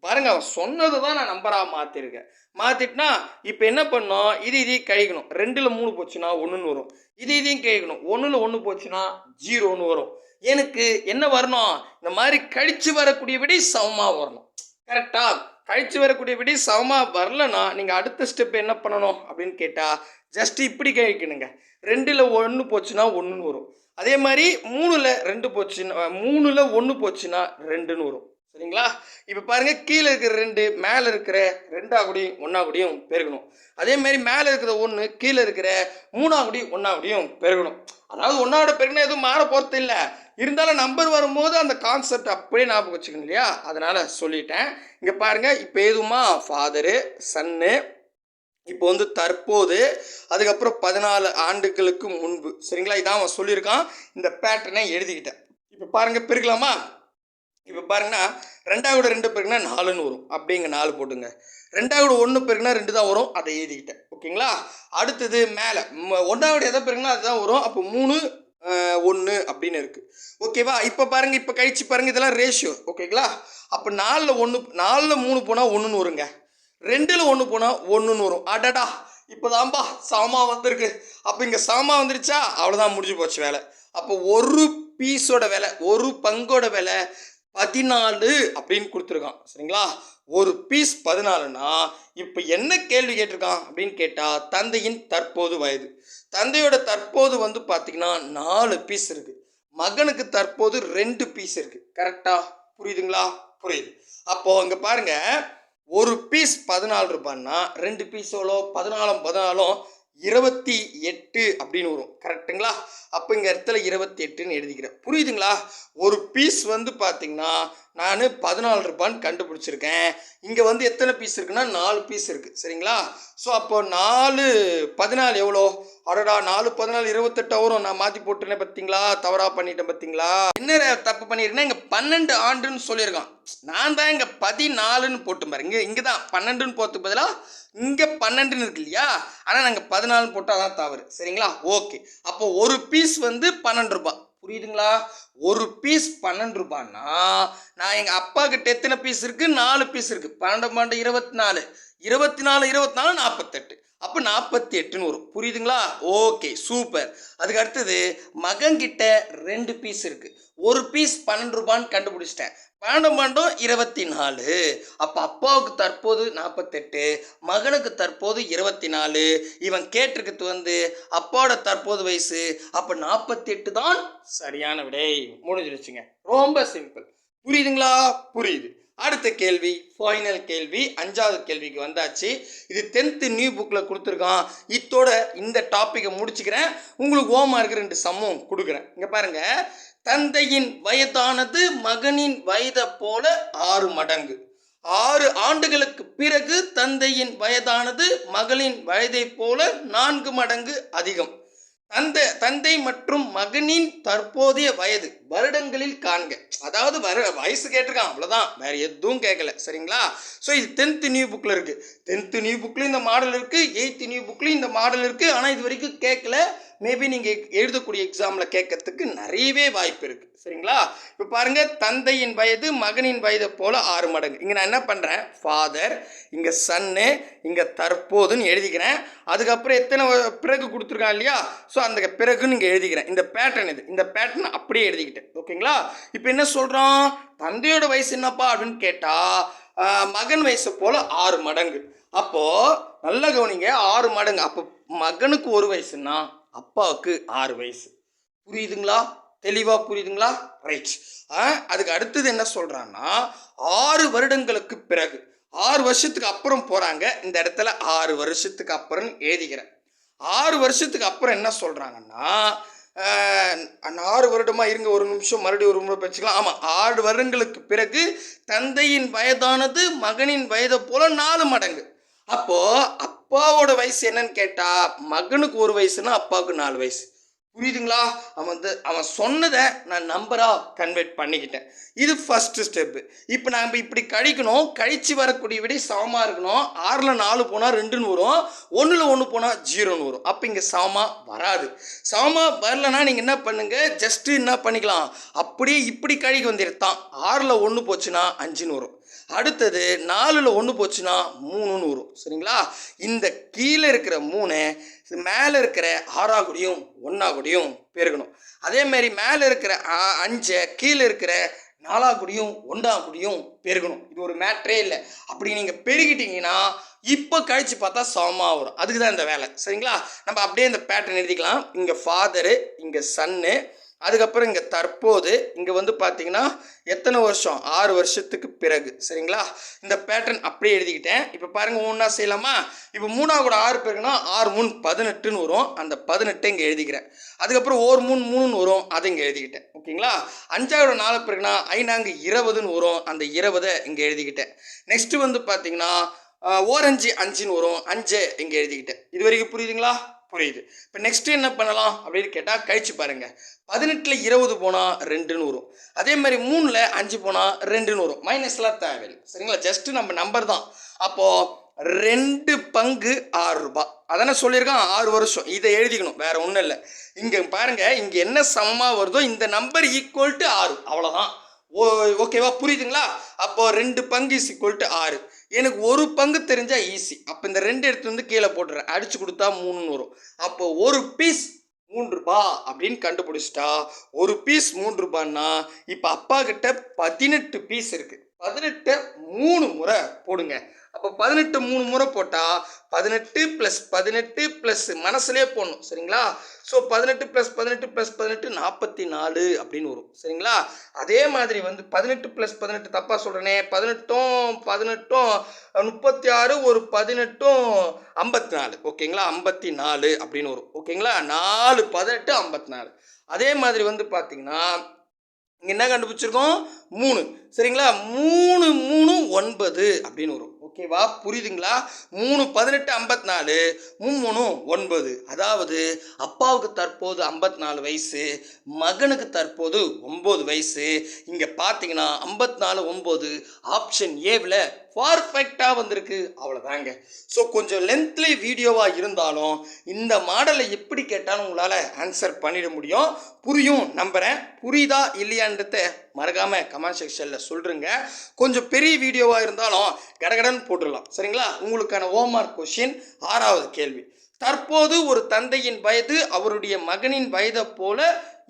S1: பாருங்க அவன் சொன்னதை தான் நான் நம்பராக மாற்றிருக்கேன் மாற்றிட்டுனா இப்போ என்ன பண்ணோம்? இது இதையும் கழிக்கணும். ரெண்டில் மூணு போச்சுன்னா ஒன்றுன்னு வரும். இது இதையும் கழிக்கணும். ஒன்றில் ஒன்று போச்சுன்னா ஜீரோன்னு வரும். எனக்கு என்ன வரணும்? இந்த மாதிரி கழிச்சு வரக்கூடிய விட சமமாக வரணும். கரெக்டா? கழிச்சு வரக்கூடிய விட சமமாக வரலன்னா நீங்கள் அடுத்த ஸ்டெப் என்ன பண்ணணும் அப்படின்னு கேட்டால் ஜஸ்ட் இப்படி கழிக்கணுங்க ரெண்டில் ஒன்று போச்சுன்னா ஒன்றுன்னு வரும். அதே மாதிரி மூணில் ரெண்டு போச்சுன்னா மூணில் ஒன்று போச்சுன்னா ரெண்டுன்னு வரும். சரிங்களா? இப்போ பாருங்க கீழே இருக்கிற ரெண்டு மேலே இருக்கிற ரெண்டா கூடியும் ஒன்றா கூடியும் பெருகணும். அதே மாதிரி மேலே இருக்கிற ஒன்று கீழே இருக்கிற மூணா கூடி ஒன்றா கூடியும் பெருகணும். அதாவது ஒன்றாவோட பெருகினா எதுவும் மாற போகிறது இல்லை. இருந்தாலும் நம்பர் வரும்போது அந்த கான்செப்ட் அப்படியே ஞாபகம் வச்சுக்கணும் இல்லையா? அதனால் சொல்லிட்டேன். இங்கே பாருங்கள் இப்போ எதுவுமா ஃபாதரு சன்னு இப்போ வந்து தற்போது அதுக்கப்புறம் பதினாலு ஆண்டுகளுக்கு முன்பு. சரிங்களா? இதான் அவன் சொல்லியிருக்கான். இந்த பேட்டர்னை எழுதிக்கிட்டேன். இப்போ பாருங்க பெருக்கலாமா? இப்போ பாருங்கன்னா ரெண்டாவது ரெண்டு பெருக்குனா நாலுன்னு வரும். அப்படிங்க நாலு போட்டுங்க. ரெண்டாவது ஒன்று பிறகுனா ரெண்டு தான் வரும். அதை எழுதிக்கிட்டேன். ஓகேங்களா? அடுத்தது மேலே. ஒன்றாவது எதை பெருக்குனா அதுதான் வரும். அப்போ மூணு ஒன்று அப்படின்னு இருக்குது ஓகேவா? இப்போ பாருங்கள் இப்போ கழிச்சு பாருங்கள் இதெல்லாம் ரேஷியோ ஓகேங்களா? அப்போ நாலில் ஒன்று நாலில் மூணு போனால் ஒன்றுன்னு வருங்க. ரெண்டில் ஒன்று போனால் ஒன்றுன்னு வரும். அடடா இப்போதான்பா சாமா வந்திருக்கு. அப்போ இங்கே சாமா வந்துருச்சா? அவ்வளோதான் முடிஞ்சு போச்சு வேலை. அப்போ ஒரு பீஸோட விலை ஒரு பங்கோட விலை பதினாலு அப்படின்னு கொடுத்துருக்கான். சரிங்களா? ஒரு பீஸ் பதினாலுனா இப்போ என்ன கேள்வி கேட்டிருக்கான் அப்படின்னு கேட்டால் தந்தையின் தற்போது வயது. தந்தையோட தற்போது வந்து பார்த்திங்கன்னா நாலு பீஸ் இருக்குது மகனுக்கு தற்போது ரெண்டு பீஸ் இருக்குது கரெக்டாக புரியுதுங்களா? புரியுது. அப்போது அங்கே பாருங்கள் ஒரு பீஸ் பதினாலு ரூபான்னா ரெண்டு பீஸ் எவ்வளோ? பதினாலும் பதினாலும் இருபத்தி எட்டு அப்படின்னு வரும். கரெக்டுங்களா அப்போ இங்கே இடத்துல இருபத்தி எட்டுன்னு எழுதிக்கிறேன். புரியுதுங்களா? ஒரு பீஸ் வந்து பார்த்திங்கன்னா நான் பதினாலு ரூபான்னு கண்டுபிடிச்சிருக்கேன். இங்கே வந்து எத்தனை பீஸ் இருக்குன்னா நாலு பீஸ் இருக்குது சரிங்களா? ஸோ அப்போ நாலு பதினாலு எவ்வளோ? அடடா நாலு பதினாலு இருபத்தெட்டு வரும் நான் மாற்றி போட்டுனேன் பார்த்தீங்களா தவறாக பண்ணிட்டேன் பார்த்தீங்களா என்ன தப்பு பண்ணியிருக்கேன்னா இங்கே பன்னெண்டு ஆண்டுன்னு சொல்லியிருக்கான். நான் தான் இங்கே பதினாலுன்னு போட்டு பாரு. இங்கே இங்கே தான். பன்னெண்டுன்னு போகிறதுக்கு பதிலாக இங்கே பன்னெண்டுன்னு இருக்கு இல்லையா? ஆனால் நாங்கள் பதினாலுன்னு போட்டால் தான் தவறு. சரிங்களா? ஓகே அப்போ ஒரு பீஸ் வந்து பன்னெண்டு ரூபாய். புரியுதுங்களா? ஒரு பீஸ் பன்னெண்டு ரூபான்னா நான் எங்கள் அப்பாக்கிட்ட எத்தனை பீஸ் இருக்குது நாலு பீஸ் இருக்குது பன்னெண்டு பன்னெண்டு இருபத்தி நாலு இருபத்தி நாலு இருபத்தி நாலு நாற்பத்தெட்டு அப்போ நாற்பத்தி எட்டுன்னு வரும். புரியுதுங்களா? Okay super. அதுக்கு அடுத்தது மகன்கிட்ட ரெண்டு பீஸ் இருக்குது ஒரு பீஸ் பன்னெண்டு ரூபான்னு கண்டுபிடிச்சிட்டேன். பன்னெண்டாம் பன்னெண்டும் இருபத்தி நாலு அப்போ அப்பாவுக்கு தற்போது நாற்பத்தெட்டு மகனுக்கு தற்போது இருபத்தி நாலு இவன் கேட்டிருக்கிறது வந்து அப்பாவோட தற்போது வயசு. அப்போ நாற்பத்தெட்டு தான் சரியான விடை. முடிஞ்சிருச்சுங்க ரொம்ப சிம்பிள் புரியுதுங்களா? புரியுது. அடுத்த கேள்வி ஃபைனல் கேள்வி அஞ்சாவது கேள்விக்கு வந்தாச்சு. இது டென்த்து நியூ புக்கில் கொடுத்துருக்கான். இத்தோட இந்த டாப்பிக்கை முடிச்சுக்கிறேன். உங்களுக்கு ஹோம்ஒர்க் ரெண்டு சமம் கொடுக்குறேன். இங்கே பாருங்கள் தந்தையின் வயதானது மகனின் வயதை போல ஆறு மடங்கு. ஆறு ஆண்டுகளுக்கு பிறகு தந்தையின் வயதானது மகளின் வயதைப் போல நான்கு மடங்கு அதிகம். தந்தை தந்தை மற்றும் மகனின் தற்போதைய வயது. வருடங்களில் காண்க. அதாவது வர வயசு கேட்டிருக்கான் அவ்வளோதான் வேற எதுவும் கேட்கல. சரிங்களா? ஸோ இது டென்த்து நியூ புக்கில் இருக்குது டென்த்து நியூ புக்லேயும் இந்த மாடல் இருக்குது எயித்து நியூ புக்லேயும் இந்த மாடல் இருக்குது ஆனால் இது வரைக்கும் கேட்கல. மேபி நீங்கள் எழுதக்கூடிய எக்ஸாமில் கேட்கறதுக்கு நிறையவே வாய்ப்பு இருக்குது சரிங்களா? இப்போ பாருங்கள் தந்தையின் வயது மகனின் வயது போல் ஆறு மடங்கு. இங்கே நான் என்ன பண்ணுறேன் ஃபாதர் இங்கே சன்னு இங்கே தற்போதுன்னு எழுதிக்கிறேன். அதுக்கப்புறம் எத்தனை பிறகு கொடுத்துருக்கான் இல்லையா? ஸோ அந்த பிறகுன்னு இங்கே எழுதிக்கிறேன். இந்த பேட்டர்ன் இது. இந்த பேட்டர்ன் அப்படியே எழுதிக்கிட்டேன். ஓகேங்களா? இப்போ என்ன சொல்கிறோம் தந்தையோட வயசு என்னப்பா அப்படின்னு கேட்டால் மகன் வயசு போல் ஆறு மடங்கு. அப்போது நல்ல கவனிங்க ஆறு மடங்கு. அப்போ மகனுக்கு ஒரு வயசுன்னா அப்பாவுக்கு ஆறு வயசு. புரியுதுங்களா? தெளிவாக புரியுதுங்களா? ரைட் அதுக்கு அடுத்தது என்ன சொல்கிறான்னா ஆறு வருடங்களுக்கு பிறகு ஆறு வருஷத்துக்கு அப்புறம் போகிறாங்க இந்த இடத்துல ஆறு வருஷத்துக்கு அப்புறம் எழுதிக்கிறேன். ஆறு வருஷத்துக்கு அப்புறம் என்ன சொல்கிறாங்கன்னா ஆறு வருடமாக இருங்க ஒரு நிமிஷம் மறுபடியும் ஒரு முறை பேச்சுக்கலாம் ஆமாம் ஆறு வருடங்களுக்கு பிறகு தந்தையின் வயதானது மகனின் வயதை போல நாலு மடங்கு. அப்போ அப்பாவோட வயசு என்னன்னு கேட்டா மகனுக்கு ஒரு வயசுன்னா அப்பாவுக்கு நாலு வயசு. புரியுதுங்களா? அவன் வந்து அவன் சொன்னதை நான் நம்பராக கன்வெர்ட் பண்ணிக்கிட்டேன். இது ஃபஸ்ட்டு ஸ்டெப்பு இப்போ நம்ம இப்படி கழிக்கணும் கழித்து வரக்கூடிய விட சமமாக இருக்கணும். ஆறில் நாலு போனால் ரெண்டுன்னு வரும். ஒன்றில் ஒன்று போனால் ஜீரோன்னு வரும். அப்போ இங்கே சமமாக வராது. சமமாக வரலன்னா நீங்கள் என்ன பண்ணுங்கள் ஜஸ்ட்டு என்ன பண்ணிக்கலாம்? அப்படியே இப்படி கழிக்க வந்துருத்தான் ஆறில் ஒன்று போச்சுன்னா அஞ்சுன்னு வரும். அடுத்தது நாலில் ஒன்று போச்சுன்னா மூணுன்னு வரும். சரிங்களா? இந்த கீழே இருக்கிற மூணு மேலே இருக்கிற ஆறாகுடியும் ஒன்றாகுடியும் பெருகணும். அதேமாரி மேலே இருக்கிற அஞ்சை கீழே இருக்கிற நாலாகுடியும் ஒன்றாகுடியும் பெருகணும். இது ஒரு மேட்ரே இல்லை. அப்படி நீங்கள் பெருகிட்டீங்கன்னா இப்போ கழிச்சு பார்த்தா சமமாக வரும். அதுக்கு தான் இந்த வேலை. சரிங்களா? நம்ம அப்படியே இந்த பேட்டர்ன் எழுதிக்கலாம். இங்கே ஃபாதரு இங்கே சன்னு அதுக்கப்புறம் இங்கே தற்போது இங்கே வந்து பார்த்தீங்கன்னா எத்தனை வருஷம்? ஆறு வருஷத்துக்கு பிறகு. சரிங்களா? இந்த பேட்டர்ன் அப்படியே எழுதிக்கிட்டேன். இப்போ பாருங்கள் ஒன்றா செய்யலாமா? இப்போ மூணாவது கூட ஆறு பேருக்குன்னா ஆறு மூணு பதினெட்டுன்னு வரும். அந்த பதினெட்டை இங்கே எழுதிக்கிறேன். அதுக்கப்புறம் ஒரு மூணு மூணுன்னு வரும். அதை இங்கே எழுதிக்கிட்டேன். ஓகேங்களா? அஞ்சாவது நாலு பேருக்குன்னா ஐநாங்கு இருபதுன்னு வரும். அந்த இருபதை இங்கே எழுதிக்கிட்டேன். நெக்ஸ்ட்டு வந்து பார்த்தீங்கன்னா ஓரஞ்சு அஞ்சுன்னு வரும். அஞ்சு இங்கே எழுதிக்கிட்டேன். இது வரைக்கும் புரியுதுங்களா? புரியுது. இப்போ நெக்ஸ்ட் என்ன பண்ணலாம் அப்படின்னு கேட்டால் கழிச்சு பாருங்க. பதினெட்டில் இருபது போனால் ரெண்டுன்னு வரும். அதே மாதிரி மூணில் அஞ்சு போனால் ரெண்டுன்னு வரும். மைனஸ்லாம் தேவையில்லை. சரிங்களா? ஜஸ்ட் நம்ம நம்பர் தான். அப்போது ரெண்டு பங்கு ஆறு ரூபாய் அதானே சொல்லியிருக்கான்? ஆறு வருஷம். இதை எழுதிக்கணும். வேற ஒன்றும் இல்லை. இங்கே பாருங்க இங்கே என்ன சம்மா வருதோ இந்த நம்பர் ஈக்குவல் டு ஆறு. அவ்வளோதான் ஓ ஓகேவா? புரியுதுங்களா? அப்போது ரெண்டு பங்கு இஸ் ஈக்குவல் டு ஆறு. எனக்கு ஒரு பங்கு தெரிஞ்சால் ஈஸி அப்போ இந்த ரெண்டு எடுத்து வந்து கீழே போட்டுறேன். அடிச்சு கொடுத்தா மூணுன்னு வரும். அப்போ ஒரு பீஸ் மூன்று ரூபா அப்படின்னு கண்டுபிடிச்சிட்டா ஒரு பீஸ் மூன்று ரூபான்னா இப்போ அப்பா கிட்ட பதினெட்டு பீஸ் இருக்குது பதினெட்டு மூணு முறை போடுங்க. அப்போ பதினெட்டு மூணு முறை போட்டால் பதினெட்டு ப்ளஸ் பதினெட்டு ப்ளஸ் மனசுலேயே போடணும். சரிங்களா? ஸோ பதினெட்டு ப்ளஸ் பதினெட்டு ப்ளஸ் பதினெட்டு நாற்பத்தி நாலு அப்படின்னு வரும். சரிங்களா? அதே மாதிரி வந்து பதினெட்டு ப்ளஸ் பதினெட்டு தப்பாக சொல்கிறேனே பதினெட்டும் பதினெட்டும் முப்பத்தி ஆறு ஒரு பதினெட்டும் ஐம்பத்தி நாலு ஓகேங்களா? ஐம்பத்தி நாலு அப்படின்னு வரும். ஓகேங்களா? நாலு பதினெட்டு ஐம்பத்தி நாலு அதே மாதிரி வந்து பார்த்தீங்கன்னா இங்கே என்ன கண்டுபிடிச்சிருக்கோம்? மூணு. சரிங்களா? மூணு மூணு ஒன்பது அப்படின்னு வரும். ஓகேவா புரியுதுங்களா? மூணு பதினெட்டு ஐம்பத்தி நாலு மூணு ஒன்பது. அதாவது அப்பாவுக்கு தற்போது ஐம்பத்தி நாலு வயசு மகனுக்கு தற்போது ஒம்பது வயசு. இங்கே பார்த்தீங்கன்னா ஐம்பத்தி நாலு ஒம்பது ஆப்ஷன் ஏவில் பர்ஃபெக்டாக வந்திருக்கு. அவ்வளோதாங்க ஸோ கொஞ்சம் லென்த்லி வீடியோவாக இருந்தாலும் இந்த மாடலை எப்படி கேட்டாலும் உங்களால் ஆன்சர் பண்ணிட முடியும். புரியும் நம்புகிறேன் புரியுதா இல்லையான்றத மறக்காமல் கமெண்ட் செக்ஷனில் சொல்கிறேங்க கொஞ்சம் பெரிய வீடியோவாக இருந்தாலும் கடகடன் போட்டுடலாம். சரிங்களா? உங்களுக்கான ஹோம்ஒர்க் கொஷின் ஆறாவது கேள்வி. தற்போது ஒரு தந்தையின் வயது அவருடைய மகனின் வயதை போல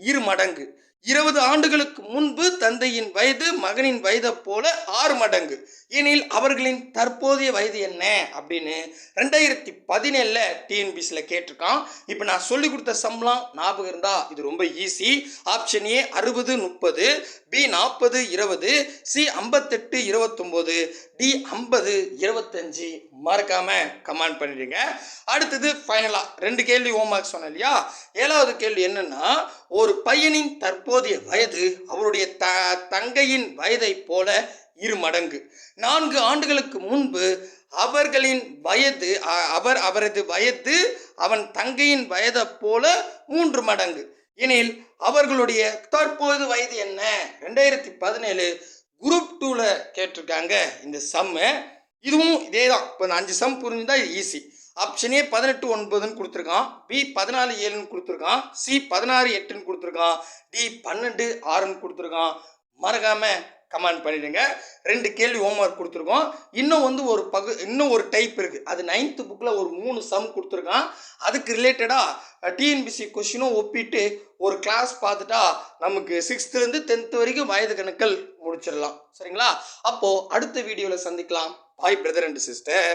S1: இரு மடங்கு. இருபது ஆண்டுகளுக்கு முன்பு தந்தையின் வயது மகனின் வயதை போல ஆறு மடங்கு. எனில் அவர்களின் தற்போதைய வயது என்ன? அப்படின்னு ரெண்டாயிரத்தி பதினேழில் டிஎன்பிசியில் கேட்டிருக்கான். இப்போ நான் சொல்லி கொடுத்த சம்பளம் ஞாபகம் இருந்தால் இது ரொம்ப ஈஸி ஆப்ஷன் ஏ அறுபது முப்பது. பி நாற்பது இருபது சி ஐம்பத்தெட்டு இருபத்தொம்போது டி ஐம்பது இருபத்தஞ்சி. மறக்காம கமெண்ட் பண்ணிடுங்க. அடுத்தது ஃபைனலாக ரெண்டு கேள்வி ஹோம்ஒர்க் சொன்னேன் இல்லையா? ஏழாவது கேள்வி என்னென்னா ஒரு பையனின் தற்போதைய வயது அவருடைய த தங்கையின் வயதை போல இரு மடங்கு. நான்கு ஆண்டுகளுக்கு முன்பு அவர்களின் வயது அவர் அவரது வயது அவன் தங்கையின் வயதை போல மூன்று மடங்கு. எனில் அவர்களுடைய தற்போது வயது என்ன? ரெண்டாயிரத்தி பதினேழு குரூப் டூவில் கேட்டிருக்காங்க. இந்த சம்மு இதுவும் இதே தான் இப்போ இந்த அஞ்சு சம் புரிஞ்சுதா இது ஈஸி ஆப்ஷன் ஏ பதினெட்டு ஒன்பதுன்னு கொடுத்துருக்கான். பி பதினாலு ஏழுன்னு கொடுத்துருக்கான். சி பதினாறு எட்டுன்னு கொடுத்துருக்கான். டி பன்னெண்டு ஆறுன்னு கொடுத்துருக்கான். மறக்காமல் கமெண்ட் பண்ணிடுங்க. ரெண்டு கேள்வி ஹோம்ஒர்க் கொடுத்துருக்கோம். இன்னும் வந்து ஒரு பகு இன்னும் ஒரு டைப் இருக்குது அது நைன்த்து புக்கில் ஒரு மூணு சம் கொடுத்துருக்கான். அதுக்கு ரிலேட்டடாக டிஎன்பிசி கொஷினும் ஒப்பிட்டு ஒரு கிளாஸ் பார்த்துட்டா நமக்கு சிக்ஸ்த்துலேருந்து டென்த்து வரைக்கும் வயது கணக்கள் முடிச்சிடலாம். சரிங்களா? அப்போது அடுத்த வீடியோவில் சந்திக்கலாம். பாய் பிரதர் அண்ட் சிஸ்டர்